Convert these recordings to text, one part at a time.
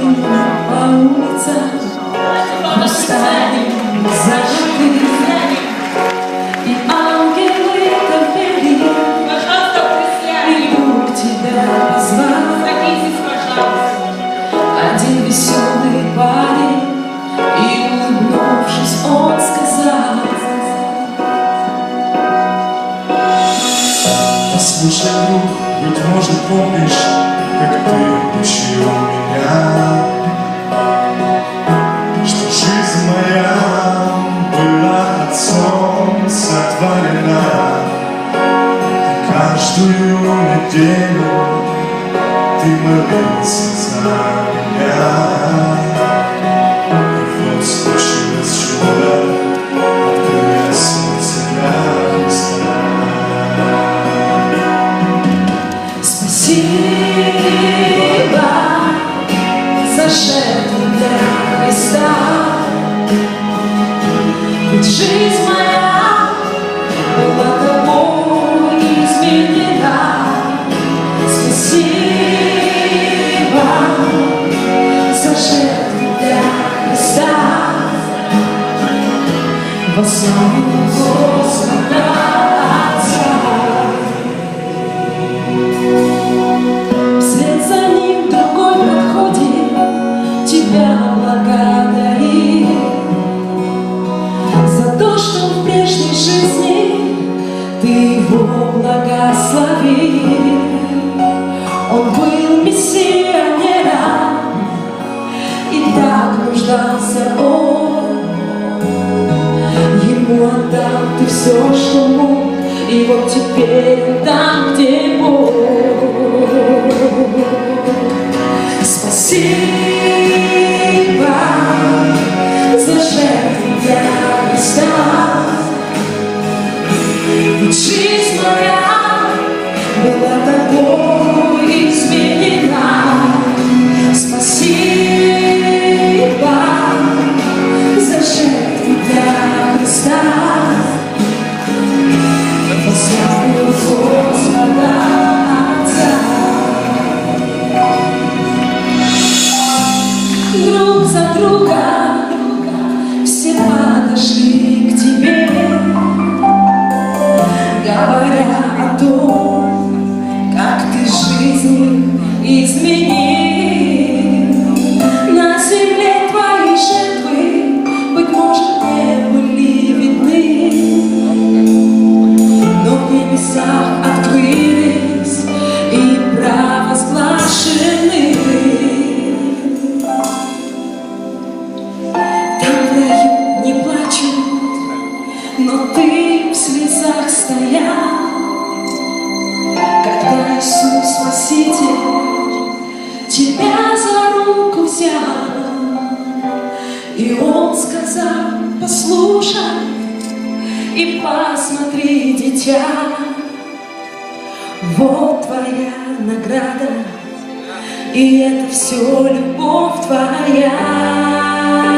по улицам пустами закрыты, и ангелы конфели идут тебя позвать. Один веселый парень, и улыбнувшись, он сказал, Послушай, друг, ведь может помнишь, как ты учил меня что жизнь моя была отцом сотворена. Каждую неделю ты молился за меня. И вот случилось чудо, открылось сердце для Христа. Спасибо жизни ты его благословил отдал ты все, что мог, и вот теперь там, где Бог. Спасибо стоял, когда Иисус Спаситель тебя за руку взял. И Он сказал, послушай и посмотри, дитя, вот твоя награда, и это все любовь твоя.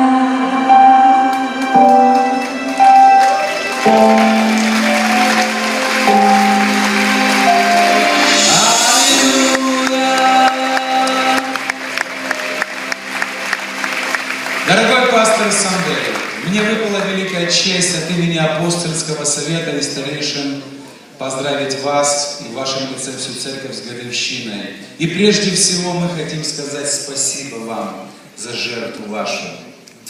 апостольского совета и старейшин поздравить вас и в вашем лице всю церковь с годовщиной. И прежде всего мы хотим сказать спасибо вам за жертву вашу.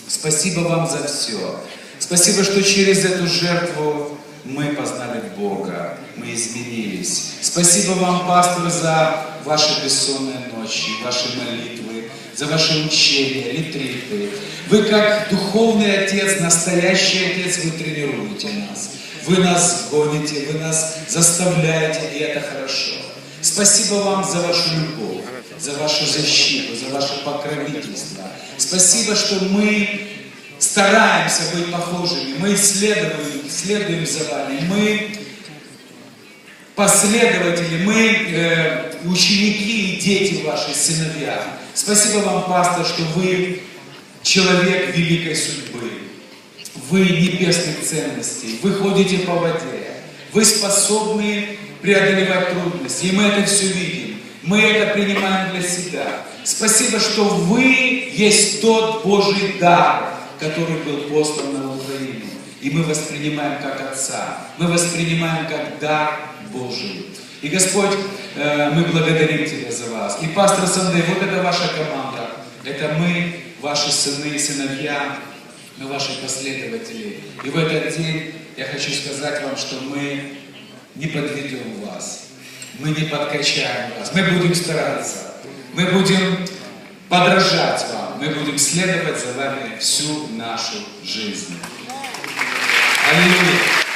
Спасибо вам за все. Спасибо, что через эту жертву мы познали Бога, мы изменились. Спасибо вам, пастор, за ваши бессонные ночи, ваши молитвы, за ваши учения, ретриты. Вы как духовный отец, настоящий отец, вы тренируете нас. Вы нас гоните, вы нас заставляете, и это хорошо. Спасибо вам за вашу любовь, за вашу защиту, за ваше покровительство. Спасибо, что мы стараемся быть похожими, мы следуем, следуем за вами, мы последователи, мы э, ученики и дети ваши, сыновья. Спасибо вам, пастор, что вы человек великой судьбы. Вы небесных ценностей, вы ходите по воде, вы способны преодолевать трудности, и мы это все видим. Мы это принимаем для себя. Спасибо, что вы есть тот Божий дар, который был послан на Украину. И мы воспринимаем как Отца, мы воспринимаем как дар Божий. И Господь, э, мы благодарим Тебя за вас. И пастор Сандей, вот это ваша команда. Это мы, ваши сыны и сыновья, мы ваши последователи. И в этот день я хочу сказать вам, что мы не подведем вас. Мы не подкачаем вас. Мы будем стараться. Мы будем подражать вам. Мы будем следовать за вами всю нашу жизнь. Аллилуйя.